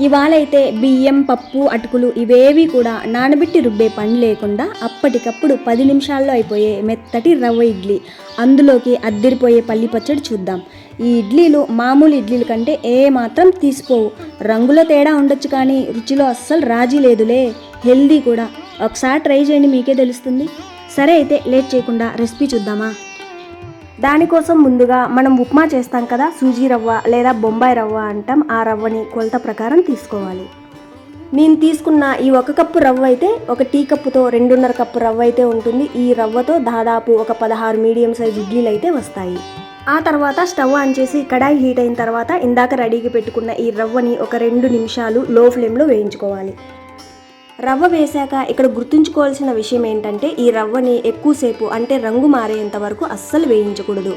ఇవాళైతే బియ్యం పప్పు అటుకులు ఇవేవి కూడా నానబెట్టి రుబ్బే పని లేకుండా అప్పటికప్పుడు పది నిమిషాల్లో అయిపోయే మెత్తటి రవ్వ ఇడ్లీ. అందులోకి అద్దరిపోయే పల్లి పచ్చడి చూద్దాం. ఈ ఇడ్లీలు మామూలు ఇడ్లీల కంటే ఏ మాత్రం రంగుల రంగులో తేడా ఉండొచ్చు కానీ రుచిలో అస్సలు రాజీ లేదులే. హెల్దీ కూడా. ఒకసారి ట్రై చేయండి మీకే తెలుస్తుంది. సరే అయితే లేట్ చేయకుండా రెసిపీ చూద్దామా? దానికోసం ముందుగా మనం ఉప్మా చేస్తాం కదా సూజీ రవ్వ లేదా బొంబాయి రవ్వ అంటాం. ఆ రవ్వని కొలత ప్రకారం తీసుకోవాలి. నేను తీసుకున్న ఈ ఒక కప్పు రవ్వ అయితే ఒక టీ కప్పుతో రెండున్నర కప్పు రవ్వ అయితే ఉంటుంది. ఈ రవ్వతో దాదాపు ఒక పదహారు మీడియం సైజ్ ఇడ్లీలు అయితే వస్తాయి. ఆ తర్వాత స్టవ్ ఆన్ చేసి కడాయి హీట్ అయిన తర్వాత ఇందాక రెడీగా పెట్టుకున్న ఈ రవ్వని ఒక రెండు నిమిషాలు లో ఫ్లేమ్లో వేయించుకోవాలి. రవ్వ వేశాక ఇక్కడ గుర్తుంచుకోవాల్సిన విషయం ఏంటంటే ఈ రవ్వని ఎక్కువసేపు అంటే రంగు మారేంత వరకు అస్సలు వేయించకూడదు.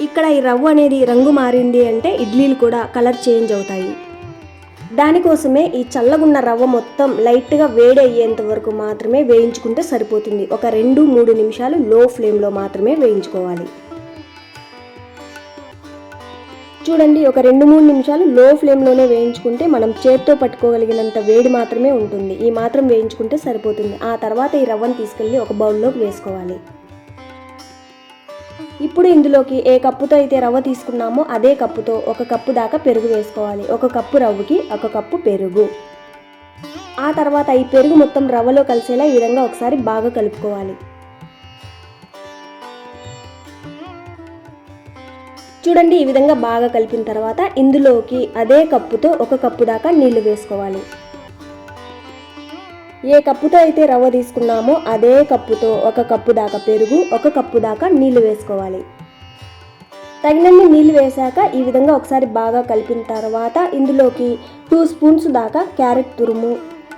ఇక్కడ ఈ రవ్వ అనేది రంగు మారింది అంటే ఇడ్లీలు కూడా కలర్ చేంజ్ అవుతాయి. దానికోసమే ఈ చల్లగున్న రవ్వ మొత్తం లైట్గా వేడి అయ్యేంత వరకు మాత్రమే వేయించుకుంటే సరిపోతుంది. ఒక రెండు మూడు నిమిషాలు లో ఫ్లేమ్లో మాత్రమే వేయించుకోవాలి. చూడండి ఒక రెండు మూడు నిమిషాలు లో ఫ్లేమ్లోనే వేయించుకుంటే మనం చేత్తో పట్టుకోగలిగినంత వేడి మాత్రమే ఉంటుంది. ఈ మాత్రం వేయించుకుంటే సరిపోతుంది. ఆ తర్వాత ఈ రవ్వను తీసుకెళ్ళి ఒక బౌల్లోకి వేసుకోవాలి. ఇప్పుడు ఇందులోకి ఏ కప్పుతో అయితే రవ్వ తీసుకున్నామో అదే కప్పుతో ఒక కప్పు దాకా పెరుగు వేసుకోవాలి. ఒక కప్పు రవ్వకి ఒక కప్పు పెరుగు. ఆ తర్వాత ఈ పెరుగు మొత్తం రవ్వలో కలిసేలా ఈ విధంగా ఒకసారి బాగా కలుపుకోవాలి. చూడండి ఈ విధంగా బాగా కలిపిన తర్వాత ఇందులోకి అదే కప్పుతో ఒక కప్పు దాకా నీళ్ళు వేసుకోవాలి. ఏ కప్పుతో అయితే రవ్వ తీసుకున్నామో అదే కప్పుతో ఒక కప్పు దాకా పెరుగు ఒక కప్పు దాకా నీళ్ళు వేసుకోవాలి. తగినన్ని నీళ్ళు వేశాక ఈ విధంగా ఒకసారి బాగా కలిపిన తర్వాత ఇందులోకి టూ స్పూన్స్ దాకా క్యారెట్ తురుము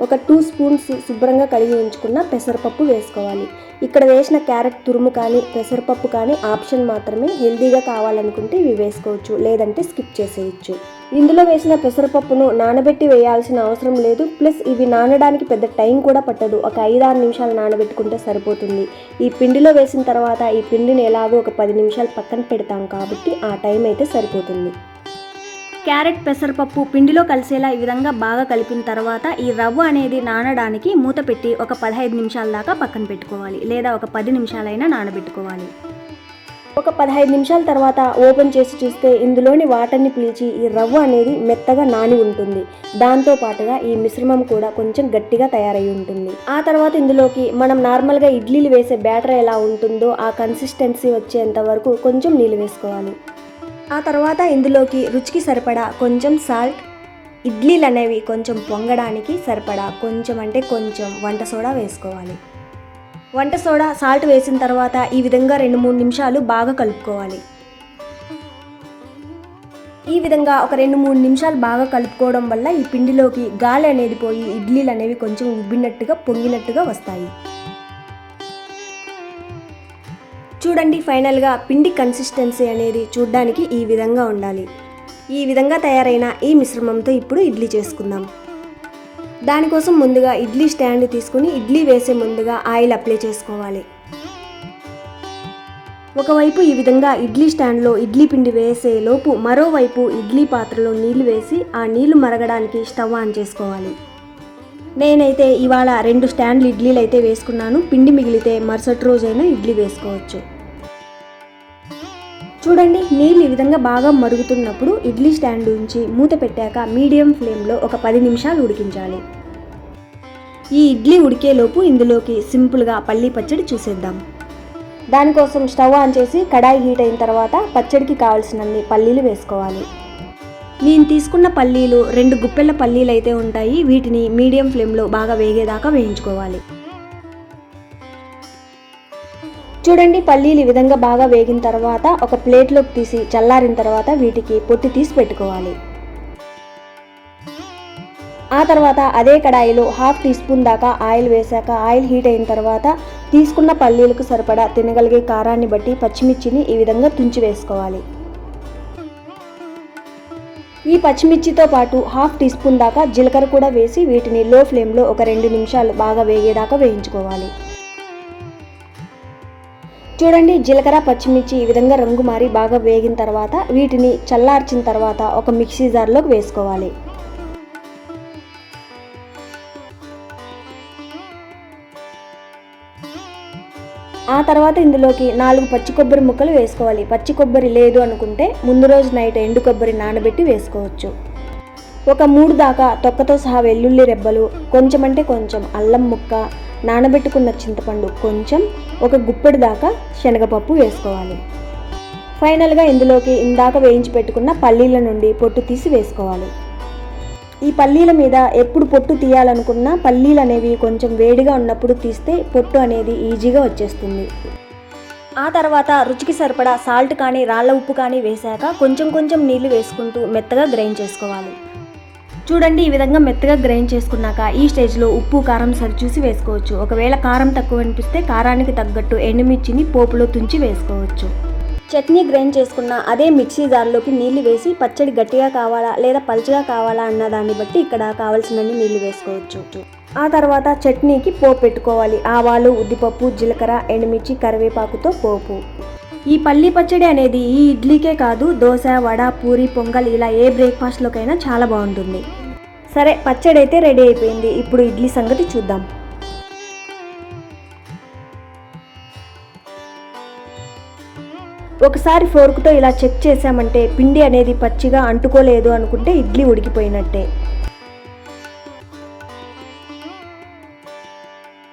ఒక టూ స్పూన్స్ శుభ్రంగా కడిగి ఉంచుకున్న పెసరపప్పు వేసుకోవాలి. ఇక్కడ వేసిన క్యారెట్ తురుము కానీ పెసరపప్పు కానీ ఆప్షన్ మాత్రమే హెల్దీగా కావాలనుకుంటే ఇవి వేసుకోవచ్చు లేదంటే స్కిప్ చేసేయచ్చు. ఇందులో వేసిన పెసరపప్పును నానబెట్టి వేయాల్సిన అవసరం లేదు ప్లస్ ఇవి నానడానికి పెద్ద టైం కూడా పట్టదు ఒక ఐదారు నిమిషాలు నానబెట్టుకుంటే సరిపోతుంది. ఈ పిండిలో వేసిన తర్వాత ఈ పిండిని ఎలాగో ఒక పది నిమిషాలు పక్కన పెడతాం కాబట్టి ఆ టైం అయితే సరిపోతుంది. క్యారెట్ పెసరపప్పు పిండిలో కలిసేలా ఈ విధంగా బాగా కలిపిన తర్వాత ఈ రవ్వ అనేది నానడానికి మూత పెట్టి ఒక పదహైదు నిమిషాల దాకా పక్కన పెట్టుకోవాలి. లేదా ఒక పది నిమిషాలైనా నానబెట్టుకోవాలి. ఒక పదహైదు నిమిషాల తర్వాత ఓపెన్ చేసి చూస్తే ఇందులోని వాటర్ని పీల్చి ఈ రవ్వ అనేది మెత్తగా నాని ఉంటుంది. దాంతో పాటుగా ఈ మిశ్రమం కూడా కొంచెం గట్టిగా తయారై ఉంటుంది. ఆ తర్వాత ఇందులోకి మనం నార్మల్గా ఇడ్లీలు వేసే బ్యాటర్ ఎలా ఉంటుందో ఆ కన్సిస్టెన్సీ వచ్చేంత వరకు కొంచెం నీళ్ళు వేసుకోవాలి. ఆ తర్వాత ఇందులోకి రుచికి సరిపడా కొంచెం సాల్ట్ ఇడ్లీలు అనేవి కొంచెం పొంగడానికి సరిపడా కొంచెం అంటే కొంచెం వంట సోడా వేసుకోవాలి. వంట సోడా సాల్ట్ వేసిన తర్వాత ఈ విధంగా రెండు మూడు నిమిషాలు బాగా కలుపుకోవాలి. ఈ విధంగా ఒక రెండు మూడు నిమిషాలు బాగా కలుపుకోవడం వల్ల ఈ పిండిలోకి గాలి అనేది పోయి ఇడ్లీలు అనేవి కొంచెం ఉబ్బినట్టుగా పొంగినట్టుగా వస్తాయి. చూడండి ఫైనల్గా పిండి కన్సిస్టెన్సీ అనేది చూడ్డానికి ఈ విధంగా ఉండాలి. ఈ విధంగా తయారైన ఈ మిశ్రమంతో ఇప్పుడు ఇడ్లీ చేసుకుందాం. దానికోసం ముందుగా ఇడ్లీ స్టాండ్ తీసుకుని ఇడ్లీ వేసే ముందుగా ఆయిల్ అప్లై చేసుకోవాలి. ఒకవైపు ఈ విధంగా ఇడ్లీ స్టాండ్లో ఇడ్లీ పిండి వేసే లోపు మరోవైపు ఇడ్లీ పాత్రలో నీళ్ళు వేసి ఆ నీళ్ళు మరగడానికి స్టవ్ ఆన్ చేసుకోవాలి. నేనైతే ఇవాళ రెండు స్టాండ్లు ఇడ్లీలు అయితే వేసుకున్నాను. పిండి మిగిలితే మరుసటి రోజైనా ఇడ్లీ వేసుకోవచ్చు. చూడండి నీళ్ళు ఈ విధంగా బాగా మరుగుతున్నప్పుడు ఇడ్లీ స్టాండ్ ఉంచి మూత పెట్టాక మీడియం ఫ్లేమ్లో ఒక పది నిమిషాలు ఉడికించాలి. ఈ ఇడ్లీ ఉడికేలోపు ఇందులోకి సింపుల్గా పల్లీ పచ్చడి చూసేద్దాం. దానికోసం స్టవ్ ఆన్ చేసి కడాయి హీట్ అయిన తర్వాత పచ్చడికి కావాల్సినన్ని పల్లీలు వేసుకోవాలి. నేను తీసుకున్న పల్లీలు రెండు గుప్పెళ్ళ పల్లీలు అయితే ఉంటాయి వీటిని మీడియం ఫ్లేమ్లో బాగా వేగేదాకా వేయించుకోవాలి. చూడండి పల్లీలు ఈ విధంగా బాగా వేగిన తర్వాత ఒక ప్లేట్లోకి తీసి చల్లారిన తర్వాత వీటికి పొట్టి తీసి పెట్టుకోవాలి. ఆ తర్వాత అదే కడాయిలో హాఫ్ టీ స్పూన్ దాకా ఆయిల్ వేశాక ఆయిల్ హీట్ అయిన తర్వాత తీసుకున్న పల్లీలకు సరిపడా తినగలిగే కారాన్ని బట్టి పచ్చిమిర్చిని ఈ విధంగా తుంచి వేసుకోవాలి. ఈ పచ్చిమిర్చితో పాటు హాఫ్ టీ స్పూన్ దాకా జీలకర్ర కూడా వేసి వీటిని లో ఫ్లేమ్లో ఒక రెండు నిమిషాలు బాగా వేగేదాకా వేయించుకోవాలి. చూడండి జీలకర్ర పచ్చిమిర్చి ఈ విధంగా రంగు మారి బాగా వేగిన తర్వాత వీటిని చల్లార్చిన తర్వాత ఒక మిక్సీ జార్లోకి వేసుకోవాలి. ఆ తర్వాత ఇందులోకి నాలుగు పచ్చి కొబ్బరి ముక్కలు వేసుకోవాలి. పచ్చి కొబ్బరి లేదు అనుకుంటే ముందు రోజు నైట్ ఎండు కొబ్బరి నానబెట్టి వేసుకోవచ్చు. ఒక మూడు దాకా తొక్కతో సహా వెల్లుల్లి రెబ్బలు కొంచెం అంటే కొంచెం అల్లం ముక్క నానబెట్టుకున్న చింతపండు కొంచెం ఒక గుప్పెడు దాకా శనగపప్పు వేసుకోవాలి. ఫైనల్గా ఇందులోకి ఇందాక వేయించి పెట్టుకున్న పల్లీల నుండి పొట్టు తీసి వేసుకోవాలి. ఈ పల్లీల మీద ఎప్పుడు పొట్టు తీయాలనుకున్నా పల్లీలు అనేవి కొంచెం వేడిగా ఉన్నప్పుడు తీస్తే పొట్టు అనేది ఈజీగా వచ్చేస్తుంది. ఆ తర్వాత రుచికి సరిపడా సాల్ట్ కానీ రాళ్ళ ఉప్పు కానీ వేశాక కొంచెం కొంచెం నీళ్ళు వేసుకుంటూ మెత్తగా గ్రైండ్ చేసుకోవాలి. చూడండి ఈ విధంగా మెత్తగా గ్రైండ్ చేసుకున్నాక ఈ స్టేజ్లో ఉప్పు కారం సరిచూసి వేసుకోవచ్చు. ఒకవేళ కారం తక్కువ అనిపిస్తే కారానికి తగ్గట్టు ఎండుమిర్చిని పోపులో తుంచి వేసుకోవచ్చు. చట్నీ గ్రైండ్ చేసుకున్న అదే మిక్సీ జార్లోకి నీళ్ళు వేసి పచ్చడి గట్టిగా కావాలా లేదా పలుచగా కావాలా అన్న దాన్ని బట్టి ఇక్కడ కావలసినన్ని నీళ్ళు వేసుకోవచ్చు. ఆ తర్వాత చట్నీకి పోపు పెట్టుకోవాలి. ఆవాలు ఉద్దిపప్పు జీలకర్ర ఎండుమిర్చి కరివేపాకుతో పోపు. ఈ పల్లి పచ్చడి అనేది ఈ ఇడ్లీకే కాదు దోశ వడ పూరి పొంగల్ ఇలా ఏ బ్రేక్ఫాస్ట్లోకైనా చాలా బాగుంటుంది. సరే పచ్చడి అయితే రెడీ అయిపోయింది. ఇప్పుడు ఇడ్లీ సంగతి చూద్దాం. ఒకసారి ఫోర్క్తో ఇలా చెక్ చేసామంటే పిండి అనేది పచ్చిగా అంటుకోలేదు అనుకుంటే ఇడ్లీ ఉడికిపోయినట్టే.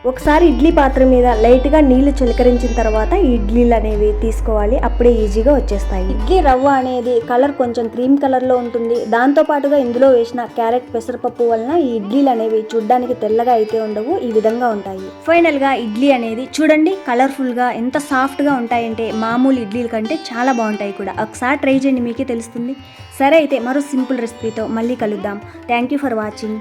ఒకసారి ఇడ్లీ పాత్ర మీద లైట్గా నీళ్ళు చిలకరించిన తర్వాత ఇడ్లీలు అనేవి తీసుకోవాలి. అప్పుడే ఈజీగా వచ్చేస్తాయి. ఇడ్లీ రవ్వ అనేది కలర్ కొంచెం క్రీమ్ కలర్లో ఉంటుంది. దాంతో పాటుగా ఇందులో వేసిన క్యారెట్ పెసరపప్పు వలన ఈ ఇడ్లీలు అనేవి చూడ్డానికి తెల్లగా అయితే ఉండవు ఈ విధంగా ఉంటాయి. ఫైనల్గా ఇడ్లీ అనేది చూడండి కలర్ఫుల్గా ఎంత సాఫ్ట్గా ఉంటాయంటే మామూలు ఇడ్లీల కంటే చాలా బాగుంటాయి కూడా. ఒకసారి ట్రై చేయండి మీకే తెలుస్తుంది. సరే అయితే మరో సింపుల్ రెసిపీతో మళ్ళీ కలుద్దాం. Thank you for watching.